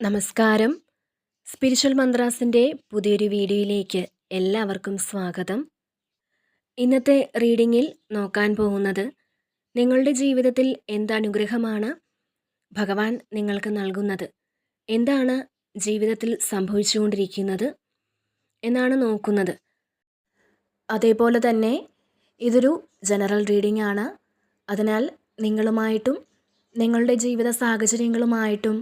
നമസ്കാരം. സ്പിരിച്വൽ മന്ത്രാസിന്റെ പുതിയൊരു വീഡിയോയിലേക്ക് എല്ലാവർക്കും സ്വാഗതം. ഇന്നത്തെ റീഡിങ്ങിൽ നോക്കാൻ പോകുന്നത് നിങ്ങളുടെ ജീവിതത്തിൽ എന്തനുഗ്രഹമാണ് ഭഗവാൻ നിങ്ങൾക്ക് നൽകുന്നത്? എന്താണ് ജീവിതത്തിൽ സംഭവിച്ചുകൊണ്ടിരിക്കുന്നത് എന്നാണ് നോക്കുന്നത്. അതേപോലെ തന്നെ ഇതൊരു ജനറൽ റീഡിംഗ് ആണ്. അതിനാൽ നിങ്ങളുമായിട്ടും നിങ്ങളുടെ ജീവിത സാഹചര്യങ്ങളുമായിട്ടും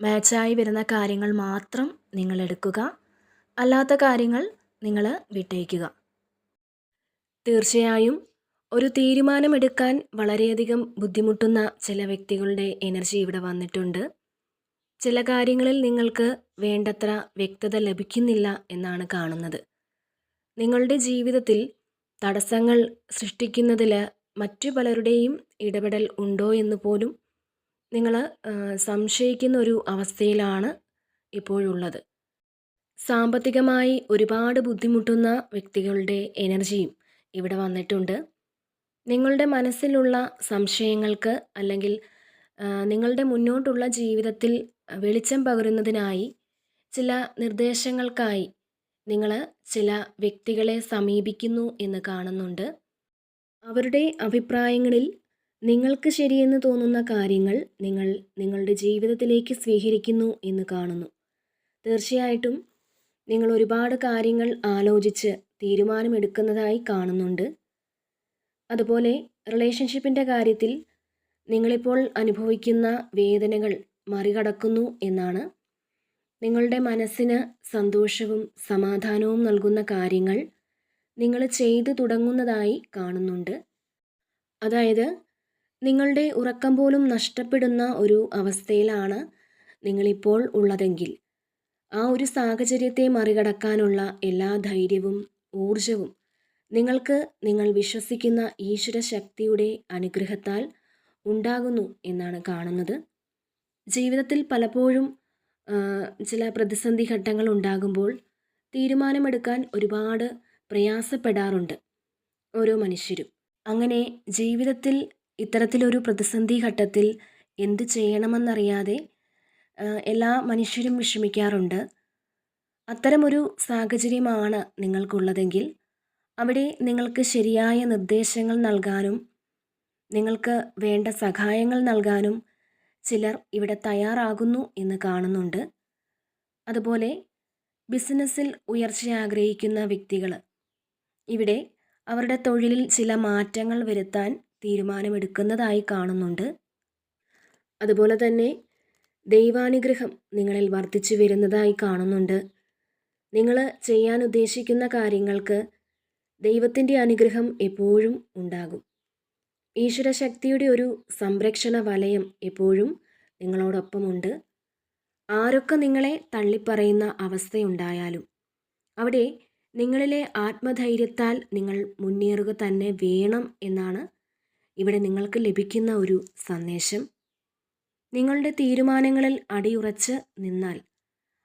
മാച്ചായി വരുന്ന കാര്യങ്ങൾ മാത്രം നിങ്ങൾ എടുക്കുക. അല്ലാത്ത കാര്യങ്ങൾ നിങ്ങൾ വിട്ടയക്കുക തീർച്ചയായും ഒരു തീരുമാനമെടുക്കാൻ വളരെയധികം ബുദ്ധിമുട്ടുന്ന ചില വ്യക്തികളുടെ എനർജി ഇവിടെ വന്നിട്ടുണ്ട്. ചില കാര്യങ്ങളിൽ നിങ്ങൾക്ക് വേണ്ടത്ര വ്യക്തത ലഭിക്കുന്നില്ല എന്നാണ് കാണുന്നത്. നിങ്ങളുടെ ജീവിതത്തിൽ തടസ്സങ്ങൾ സൃഷ്ടിക്കുന്നതിൽ മറ്റു പലരുടെയും ഇടപെടൽ ഉണ്ടോ എന്ന് പോലും നിങ്ങൾ സംശയിക്കുന്ന ഒരു അവസ്ഥയിലാണ് ഇപ്പോഴുള്ളത്. സാമ്പത്തികമായി ഒരുപാട് ബുദ്ധിമുട്ടുന്ന വ്യക്തികളുടെ എനർജിയും ഇവിടെ വന്നിട്ടുണ്ട്. നിങ്ങളുടെ മനസ്സിലുള്ള സംശയങ്ങൾക്ക് അല്ലെങ്കിൽ നിങ്ങളുടെ മുന്നോട്ടുള്ള ജീവിതത്തിൽ വെളിച്ചം പകരുന്നതിനായി ചില നിർദ്ദേശങ്ങൾക്കായി നിങ്ങൾ ചില വ്യക്തികളെ സമീപിക്കുന്നു എന്ന് കാണുന്നുണ്ട്. അവരുടെ അഭിപ്രായങ്ങളിൽ നിങ്ങൾക്ക് ശരിയെന്ന് തോന്നുന്ന കാര്യങ്ങൾ നിങ്ങൾ നിങ്ങളുടെ ജീവിതത്തിലേക്ക് സ്വീകരിക്കുന്നു എന്ന് കാണുന്നു. തീർച്ചയായിട്ടും നിങ്ങൾ ഒരുപാട് കാര്യങ്ങൾ ആലോചിച്ച് തീരുമാനമെടുക്കുന്നതായി കാണുന്നുണ്ട്. അതുപോലെ റിലേഷൻഷിപ്പിന്റെ കാര്യത്തിൽ നിങ്ങളിപ്പോൾ അനുഭവിക്കുന്ന വേദനകൾ മറികടക്കുന്നു എന്നാണ്. നിങ്ങളുടെ മനസ്സിന് സന്തോഷവും സമാധാനവും നൽകുന്ന കാര്യങ്ങൾ നിങ്ങൾ ചെയ്തു തുടങ്ങുന്നതായി കാണുന്നുണ്ട്. അതായത് നിങ്ങളുടെ ഉറക്കം പോലും നഷ്ടപ്പെടുന്ന ഒരു അവസ്ഥയിലാണ് നിങ്ങളിപ്പോൾ ഉള്ളതെങ്കിൽ. ആ ഒരു സാഹചര്യത്തെ മറികടക്കാനുള്ള എല്ലാ ധൈര്യവും ഊർജവും നിങ്ങൾക്ക് നിങ്ങൾ വിശ്വസിക്കുന്ന ഈശ്വര ശക്തിയുടെ അനുഗ്രഹത്താൽ ഉണ്ടാകുന്നു എന്നാണ് കാണുന്നത്. ജീവിതത്തിൽ പലപ്പോഴും ചില പ്രതിസന്ധി ഘട്ടങ്ങൾ ഉണ്ടാകുമ്പോൾ തീരുമാനമെടുക്കാൻ ഒരുപാട് പ്രയാസപ്പെടാറുണ്ട് ഓരോ മനുഷ്യരും. അങ്ങനെ ജീവിതത്തിൽ ഇത്തരത്തിലൊരു പ്രതിസന്ധി ഘട്ടത്തിൽ എന്ത് ചെയ്യണമെന്നറിയാതെ എല്ലാ മനുഷ്യരും വിഷമിക്കാറുണ്ട്. അത്തരമൊരു സാഹചര്യമാണ് നിങ്ങൾക്കുള്ളതെങ്കിൽ അവിടെ നിങ്ങൾക്ക് ശരിയായ നിർദ്ദേശങ്ങൾ നൽകാനും നിങ്ങൾക്ക് വേണ്ട സഹായങ്ങൾ നൽകാനും ചിലർ ഇവിടെ തയ്യാറാകുന്നു എന്ന് കാണുന്നുണ്ട്. അതുപോലെ ബിസിനസ്സിൽ ഉയർച്ച ആഗ്രഹിക്കുന്ന വ്യക്തികൾ ഇവിടെ അവരുടെ തൊഴിലിൽ ചില മാറ്റങ്ങൾ വരുത്താൻ തീരുമാനമെടുക്കുന്നതായി കാണുന്നുണ്ട്. അതുപോലെ തന്നെ ദൈവാനുഗ്രഹം നിങ്ങളിൽ വർദ്ധിച്ചു വരുന്നതായി കാണുന്നുണ്ട്. നിങ്ങൾ ചെയ്യാൻ ഉദ്ദേശിക്കുന്ന കാര്യങ്ങൾക്ക് ദൈവത്തിന്റെ അനുഗ്രഹം എപ്പോഴും ഉണ്ടാകും. ഈശ്വരശക്തിയുടെ ഒരു സംരക്ഷണ വലയം എപ്പോഴും നിങ്ങളോടൊപ്പമുണ്ട്. ആരൊക്കെ നിങ്ങളെ തള്ളിപ്പറയുന്ന അവസ്ഥയുണ്ടായാലും അവിടെ നിങ്ങളിലെ ആത്മധൈര്യത്താൽ നിങ്ങൾ മുന്നേറുക തന്നെ വേണം എന്നാണ് ഇവിടെ നിങ്ങൾക്ക് ലഭിക്കുന്ന ഒരു സന്ദേശം. നിങ്ങളുടെ തീരുമാനങ്ങളിൽ അടിയുറച്ച് നിന്നാൽ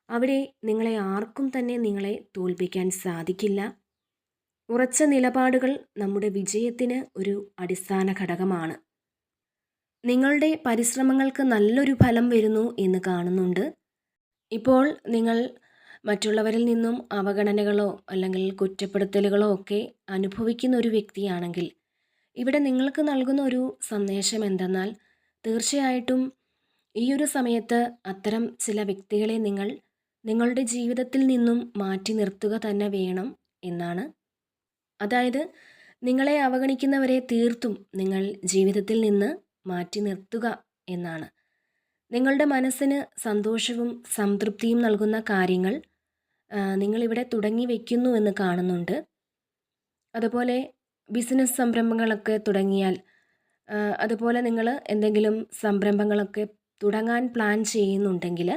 അവിടെ നിങ്ങളെ ആർക്കും തന്നെ നിങ്ങളെ തോൽപ്പിക്കാൻ സാധിക്കില്ല. ഉറച്ച നിലപാടുകൾ നമ്മുടെ വിജയത്തിന് ഒരു അടിസ്ഥാന ഘടകമാണ്. നിങ്ങളുടെ പരിശ്രമങ്ങൾക്ക് നല്ലൊരു ഫലം വരുന്നു എന്ന് കാണുന്നുണ്ട്. ഇപ്പോൾ നിങ്ങൾ മറ്റുള്ളവരിൽ നിന്നും അവഗണനകളോ അല്ലെങ്കിൽ കുറ്റപ്പെടുത്തലുകളോ ഒക്കെ അനുഭവിക്കുന്ന ഒരു വ്യക്തിയാണെങ്കിൽ ഇവിടെ നിങ്ങൾക്ക് നൽകുന്ന ഒരു സന്ദേശം എന്തെന്നാൽ തീർച്ചയായിട്ടും ഈ ഒരു സമയത്ത് അത്തരം ചില വ്യക്തികളെ നിങ്ങൾ നിങ്ങളുടെ ജീവിതത്തിൽ നിന്നും മാറ്റി നിർത്തുക തന്നെ വേണം എന്നാണ്. അതായത് നിങ്ങളെ അവഗണിക്കുന്നവരെ തീർത്തും നിങ്ങൾ ജീവിതത്തിൽ നിന്ന് മാറ്റി നിർത്തുക എന്നാണ്. നിങ്ങളുടെ മനസ്സിന് സന്തോഷവും സംതൃപ്തിയും നൽകുന്ന കാര്യങ്ങൾ നിങ്ങളിവിടെ തുടങ്ങി വയ്ക്കുന്നു എന്ന് കാണുന്നുണ്ട്. അതുപോലെ ബിസിനസ് സംരംഭങ്ങളൊക്കെ തുടങ്ങിയാൽ അതുപോലെ നിങ്ങൾ എന്തെങ്കിലും സംരംഭങ്ങളൊക്കെ തുടങ്ങാൻ പ്ലാൻ ചെയ്യുന്നുണ്ടെങ്കിൽ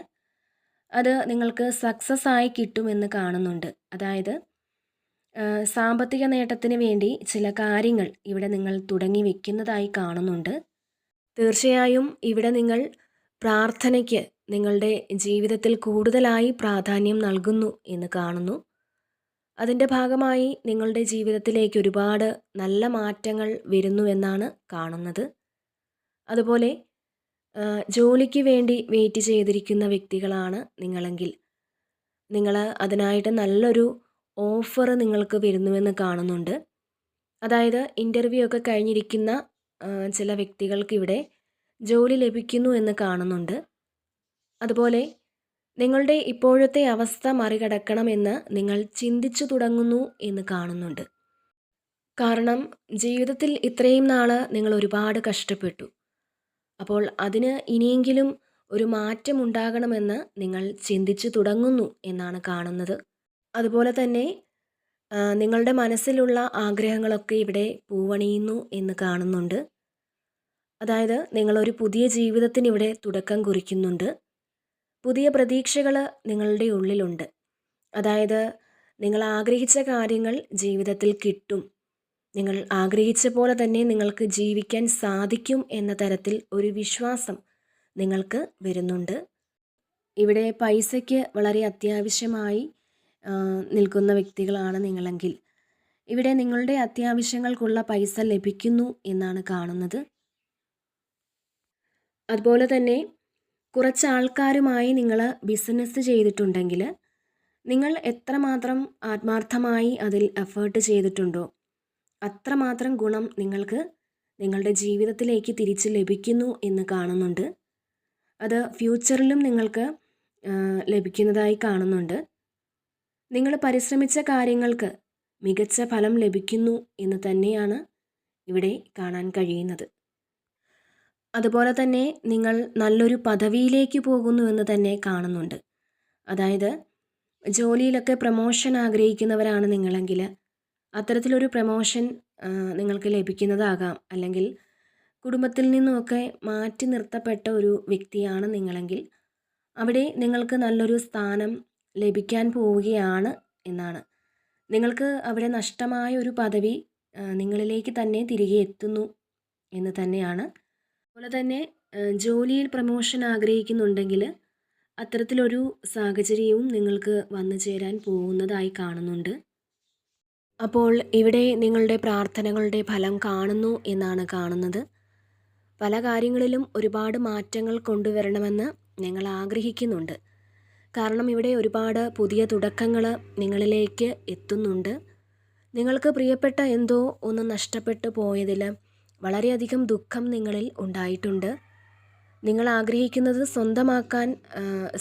അത് നിങ്ങൾക്ക് സക്സസ് ആയി കിട്ടുമെന്ന് കാണുന്നുണ്ട്. അതായത് സാമ്പത്തിക നേട്ടത്തിന് വേണ്ടി ചില കാര്യങ്ങൾ ഇവിടെ നിങ്ങൾ തുടങ്ങി വെക്കുന്നതായി കാണുന്നുണ്ട്. തീർച്ചയായും ഇവിടെ നിങ്ങൾ പ്രാർത്ഥനയ്ക്ക് നിങ്ങളുടെ ജീവിതത്തിൽ കൂടുതലായി പ്രാധാന്യം നൽകുന്നു എന്ന് കാണുന്നു. അതിന്റെ ഭാഗമായി നിങ്ങളുടെ ജീവിതത്തിലേക്ക് ഒരുപാട് നല്ല മാറ്റങ്ങൾ വരുന്നുവെന്നാണ് കാണുന്നത്. അതുപോലെ ജോലിക്ക് വേണ്ടി വെയിറ്റ് ചെയ്തിരിക്കുന്ന വ്യക്തികളാണ് നിങ്ങളെങ്കിൽ. നിങ്ങൾ അതിനായിട്ട് നല്ലൊരു ഓഫർ നിങ്ങൾക്ക് വരുന്നുവെന്ന് കാണുന്നുണ്ട്. അതായത് ഇന്റർവ്യൂ ഒക്കെ കഴിഞ്ഞിരിക്കുന്ന ചില വ്യക്തികൾക്കിവിടെ ജോലി ലഭിക്കുന്നു എന്ന് കാണുന്നുണ്ട്. അതുപോലെ നിങ്ങളുടെ ഇപ്പോഴത്തെ അവസ്ഥ മറികടക്കണമെന്ന് നിങ്ങൾ ചിന്തിച്ചു തുടങ്ങുന്നു എന്ന് കാണുന്നുണ്ട്. കാരണം ജീവിതത്തിൽ ഇത്രയും നാൾ നിങ്ങൾ ഒരുപാട് കഷ്ടപ്പെട്ടു. അപ്പോൾ അതിന് ഇനിയെങ്കിലും ഒരു മാറ്റം ഉണ്ടാകണമെന്ന് നിങ്ങൾ ചിന്തിച്ചു തുടങ്ങുന്നു എന്നാണ് കാണുന്നത്. അതുപോലെ തന്നെ നിങ്ങളുടെ മനസ്സിലുള്ള ആഗ്രഹങ്ങളൊക്കെ ഇവിടെ പൂവണിയുന്നു എന്ന് കാണുന്നുണ്ട്. അതായത് നിങ്ങളൊരു പുതിയ ജീവിതത്തിന് ഇവിടെ തുടക്കം കുറിക്കുന്നുണ്ട്. പുതിയ പ്രതീക്ഷകൾ നിങ്ങളുടെ ഉള്ളിലുണ്ട്. അതായത് നിങ്ങൾ ആഗ്രഹിച്ച കാര്യങ്ങൾ ജീവിതത്തിൽ കിട്ടും. നിങ്ങൾ ആഗ്രഹിച്ച പോലെ തന്നെ നിങ്ങൾക്ക് ജീവിക്കാൻ സാധിക്കും എന്ന തരത്തിൽ ഒരു വിശ്വാസം നിങ്ങൾക്ക് വരുന്നുണ്ട്. ഇവിടെ പൈസയ്ക്ക് വളരെ അത്യാവശ്യമായി നിൽക്കുന്ന വ്യക്തികളാണ് നിങ്ങളെങ്കിൽ. ഇവിടെ നിങ്ങളുടെ അത്യാവശ്യങ്ങൾക്കുള്ള പൈസ ലഭിക്കുന്നു എന്നാണ് കാണുന്നത്. അതുപോലെ തന്നെ കുറച്ച് ആൾക്കാരുമായി നിങ്ങൾ ബിസിനസ് ചെയ്തിട്ടുണ്ടെങ്കിൽ നിങ്ങൾ എത്രമാത്രം ആത്മാർത്ഥമായി അതിൽ എഫേർട്ട് ചെയ്തിട്ടുണ്ടോ അത്രമാത്രം ഗുണം നിങ്ങൾക്ക് നിങ്ങളുടെ ജീവിതത്തിലേക്ക് തിരിച്ച് ലഭിക്കുന്നു എന്ന് കാണുന്നുണ്ട്. അത് ഫ്യൂച്ചറിലും നിങ്ങൾക്ക് ലഭിക്കുന്നതായി കാണുന്നുണ്ട്. നിങ്ങൾ പരിശ്രമിച്ച കാര്യങ്ങൾക്ക് മികച്ച ഫലം ലഭിക്കുന്നു എന്ന് തന്നെയാണ് ഇവിടെ കാണാൻ കഴിയുന്നത്. അതുപോലെ തന്നെ നിങ്ങൾ നല്ലൊരു പദവിയിലേക്ക് പോകുന്നു എന്ന് തന്നെ കാണുന്നുണ്ട്. അതായത് ജോലിയിലൊക്കെ പ്രമോഷൻ ആഗ്രഹിക്കുന്നവരാണ് നിങ്ങളെങ്കിൽ അത്തരത്തിലൊരു പ്രമോഷൻ നിങ്ങൾക്ക് ലഭിക്കുന്നതാകാം. അല്ലെങ്കിൽ കുടുംബത്തിൽ നിന്നുമൊക്കെ മാറ്റി നിർത്തപ്പെട്ട ഒരു വ്യക്തിയാണ് നിങ്ങളെങ്കിൽ അവിടെ നിങ്ങൾക്ക് നല്ലൊരു സ്ഥാനം ലഭിക്കാൻ പോവുകയാണ് എന്നാണ്. നിങ്ങൾക്ക് അവിടെ നഷ്ടമായ ഒരു പദവി നിങ്ങളിലേക്ക് തന്നെ തിരികെ എത്തുന്നു എന്ന് തന്നെയാണ് അതുപോലെ തന്നെ ജോലിയിൽ പ്രമോഷൻ ആഗ്രഹിക്കുന്നുണ്ടെങ്കിൽ അത്തരത്തിലൊരു സാഹചര്യവും നിങ്ങൾക്ക് വന്നു ചേരാൻ പോകുന്നതായി കാണുന്നുണ്ട്. അപ്പോൾ ഇവിടെ നിങ്ങളുടെ പ്രാർത്ഥനകളുടെ ഫലം കാണുന്നു എന്നാണ് കാണുന്നത്. പല കാര്യങ്ങളിലും ഒരുപാട് മാറ്റങ്ങൾ കൊണ്ടുവരണമെന്ന് ഞങ്ങൾ ആഗ്രഹിക്കുന്നുണ്ട്. കാരണം ഇവിടെ ഒരുപാട് പുതിയ തുടക്കങ്ങൾ നിങ്ങളിലേക്ക് എത്തുന്നുണ്ട്. നിങ്ങൾക്ക് പ്രിയപ്പെട്ട എന്തോ ഒന്ന് നഷ്ടപ്പെട്ടു പോയതിൽ വളരെയധികം ദുഃഖം നിങ്ങളിൽ ഉണ്ടായിട്ടുണ്ട്. നിങ്ങൾ ആഗ്രഹിക്കുന്നത് സ്വന്തമാക്കാൻ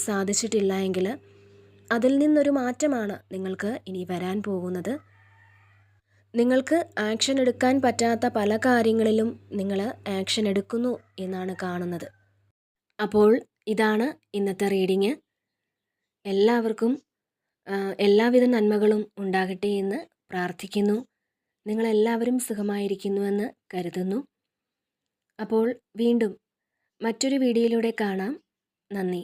സാധിച്ചിട്ടില്ല എങ്കിൽ അതിൽ നിന്നൊരു മാറ്റമാണ് നിങ്ങൾക്ക് ഇനി വരാൻ പോകുന്നത്. നിങ്ങൾക്ക് ആക്ഷൻ എടുക്കാൻ പറ്റാത്ത പല കാര്യങ്ങളിലും നിങ്ങൾ ആക്ഷൻ എടുക്കുന്നു എന്നാണ് കാണുന്നത്. അപ്പോൾ ഇതാണ് ഇന്നത്തെ റീഡിങ്. എല്ലാവർക്കും എല്ലാവിധ നന്മകളും ഉണ്ടാകട്ടെ എന്ന് പ്രാർത്ഥിക്കുന്നു. നിങ്ങളെല്ലാവരും സുഖമായിരിക്കുന്നുവെന്ന് കരുതുന്നു. അപ്പോൾ വീണ്ടും മറ്റൊരു വീഡിയോയിലൂടെ കാണാം. നന്ദി.